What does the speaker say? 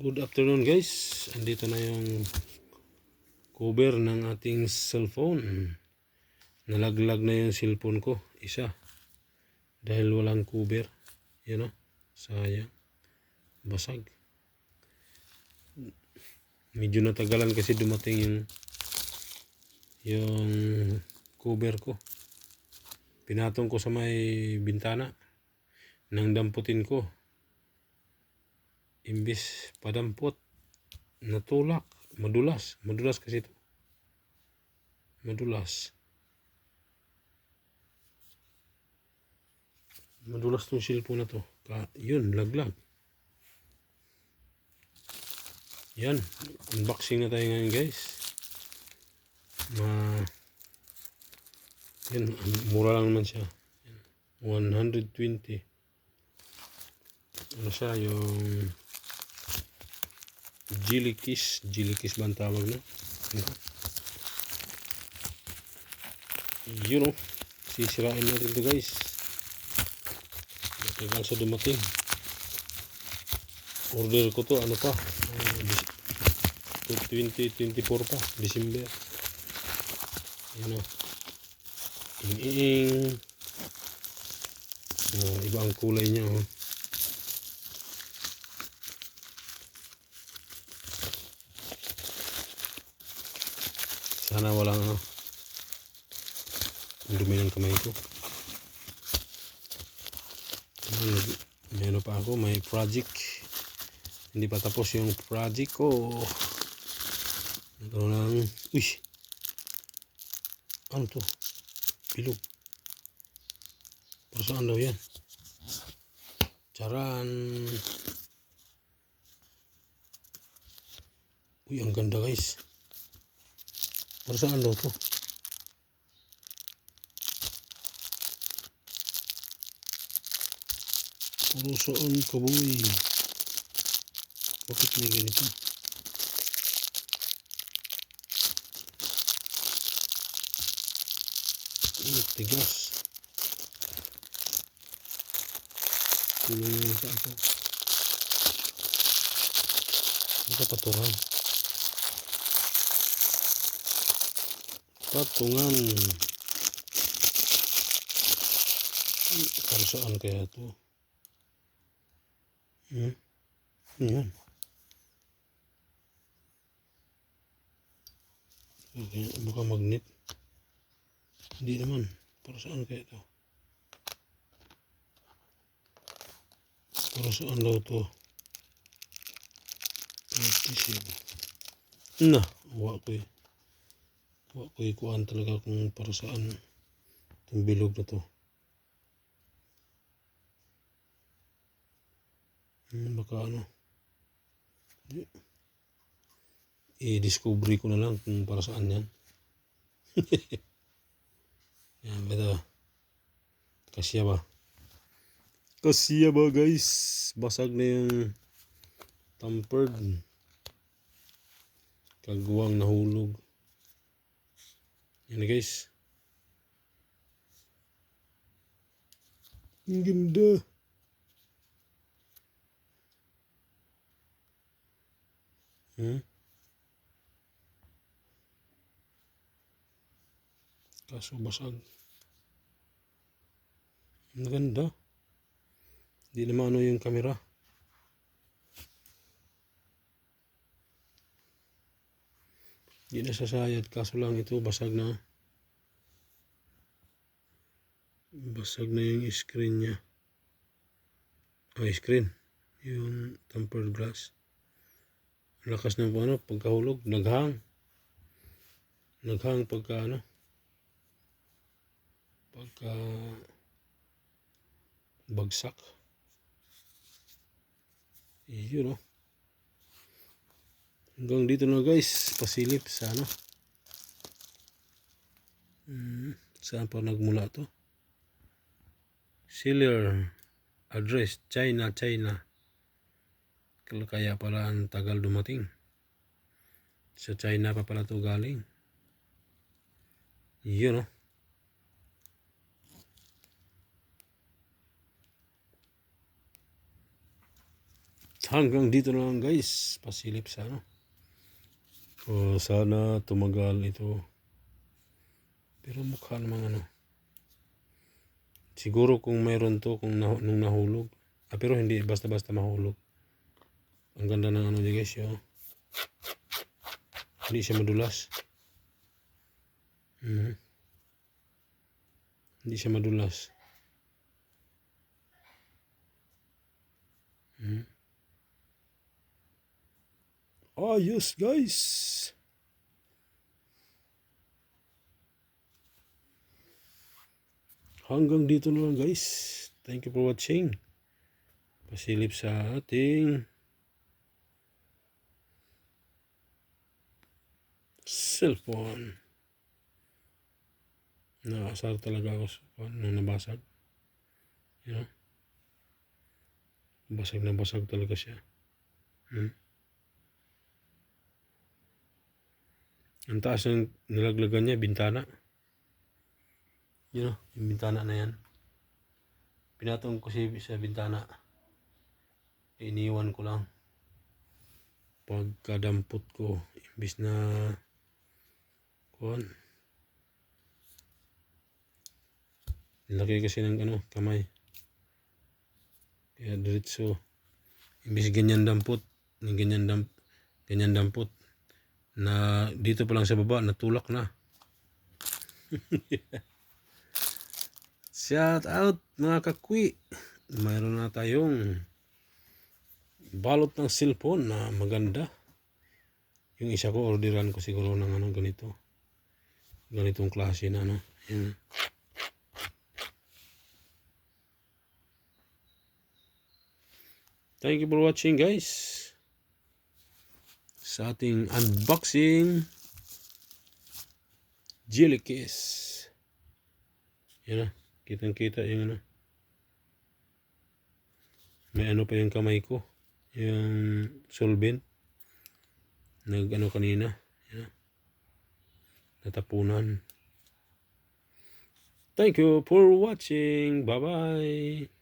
Good afternoon guys. Andito na yung cover ng ating cellphone. Nalaglag na yung cellphone ko. Isa. Dahil walang cover. Yan o. Sayang. Basag. Medyo natagalan kasi dumating yung yung cover ko. Pinatong ko sa may bintana. Nang damputin ko imbis padampot natulak madulas madulas kasi ito madulas madulas tong cellphone na to Ka, yun laglag. Yan unboxing na tayo ngayon guys. Ma yan mura lang naman siya. 120 ano siya yung Jelly kiss ba ang tawag na? Yun o. Sisirain natin to guys. Matagal sa dumating. Order ko to, ano pa? Uh, 2024 pa, December. Yun o. Ing-ing. Uh, iba ang kulay niya o. Sana walang ano, ang dumi ng kamay ko. May ano pa ako, may project. Hindi pa tapos yung project ko. Nagkaroon ng, uy, ano to? Bilog. Para saan daw yan? Charan. Uy, ang ganda guys. Para saan daw to? Puro saan ka boy? Bakit may ganito? Ay, tigas. Tulong yung sa ako. Ano ka patungan? Patungan. Para saan kaya to? Hmm? Ano yan? Okay, baka magnet. Hindi naman. Para saan kaya to? Para saan daw to? 27. Na, huwa ko eh. Huwa ko ikuan talaga kung para saan itong bilog na to. Hmm, baka ano. Di- I-discovery ko na lang kung para saan yan. yan, beta. Kasya ba? Kasya ba guys? Basag na yung tampered. Kagawang nahulog. Yan guys. Ang ganda. Hmm? Kaso basag. Ang ganda. Hindi naman ano yung kamera. Hindi na sasayad. Kaso lang ito basag na. Basag na yung screen niya. Oh, screen. Yung tempered glass. Lakas ng ano, pagkahulog. Naghang. Naghang pagka ano. Pagka bagsak. Yun oh. Hanggang dito na guys, pasilip sa ano. Hmm, saan pa nagmula to? Seller address China, China. Kaya pala ang tagal dumating. Sa China pa pala to galing. Yun oh. hanggang dito na lang guys. Pasilip sa ano. O sana tumagal ito. Pero mukha namang ano. Siguro kung mayroon to kung nah- nung nahulog. Ah, pero hindi basta-basta mahulog. Ang ganda ng ano di guys yo. Hindi siya madulas. Mhm. Hindi siya madulas. Ayos guys. Hanggang dito na lang guys. Thank you for watching. Pasilip sa ating cellphone. Nakasar talaga ako sa phone nung nabasag. You know? Basag na basag talaga siya. Hmm. Ang taas ng nilaglagan niya, bintana. You know, yung bintana na yan. Pinatong ko si sa bintana. Iniwan ko lang. Pagkadampot ko, imbis na kuhan. Laki kasi ng ano, kamay. Kaya diretso. Imbis ganyan dampot, ganyan damp, ganyan dampot na dito pa lang sa baba natulak na. Shout out mga kakwi. Mayroon na tayong balot ng cellphone na maganda. Yung isa ko orderan ko siguro ng ano ganito. Ganitong klase na ano. Yan. Thank you for watching guys. Sa ating unboxing Jelly Kiss. Yan na. Kitang kita yung ano. May ano pa yung kamay ko. Yung solvent. Nag ano kanina. Yan na. Natapunan. Thank you for watching. Bye bye.